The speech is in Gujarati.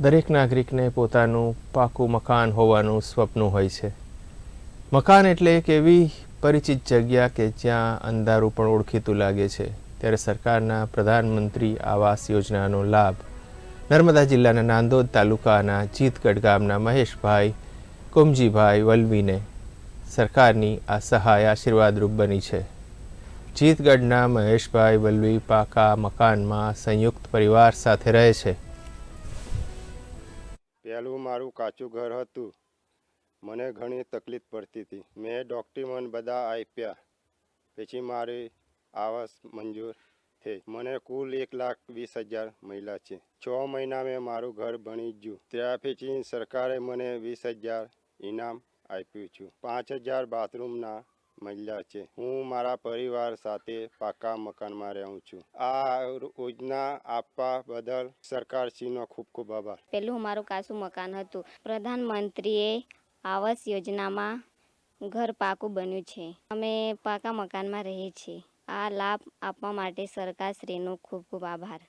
દરેક નાગરિકને પોતાનું પાકું મકાન હોવાનું સ્વપ્ન હોય છે. મકાન એટલે એક એવી પરિચિત જગ્યા કે જ્યાં અંધારું પણ ઓળખીતું લાગે છે. ત્યારે સરકારના પ્રધાનમંત્રી આવાસ યોજનાનો લાભ નર્મદા જિલ્લાના નાંદોદ તાલુકાના જીતગઢ ગામના મહેશભાઈ, કુમજીભાઈ વલવીને સરકારની આ સહાય આશીર્વાદરૂપ બની છે. જીતગઢના મહેશભાઈ વલવી પાકા મકાનમાં સંયુક્ત પરિવાર સાથે રહે છે. પહેલું મારું કાચું ઘર હતું. મને ઘણી તકલીફ પડતી હતી. મેં ડોક્યુમેન્ટ બધા આપ્યા. પછી મારી આવાસ મંજૂર થઈ. મને કુલ એક લાખ વીસ હજાર મહિલા છે. છ મહિના મેં મારું ઘર બની ગયું ત્યાર પછી સરકારે મને વીસ હજાર ઇનામ આપ્યું છું. પાંચ હજાર બાથરૂમના મહિલા છે. હું મારા પરિવાર સાથે પાકા મકાનમાં રહું છું. આ યોજના આપવા બદલ સરકારશ્રીનો ખૂબ ખૂબ આભાર. પેલું મારું કાચું મકાન હતું. પ્રધાનમંત્રીએ આવાસ યોજનામાં ઘર પાકું બન્યું છે. અમે પાકા મકાનમાં રહીએ છીએ. આ લાભ આપવા માટે સરકારશ્રીનો ખૂબ ખૂબ આભાર.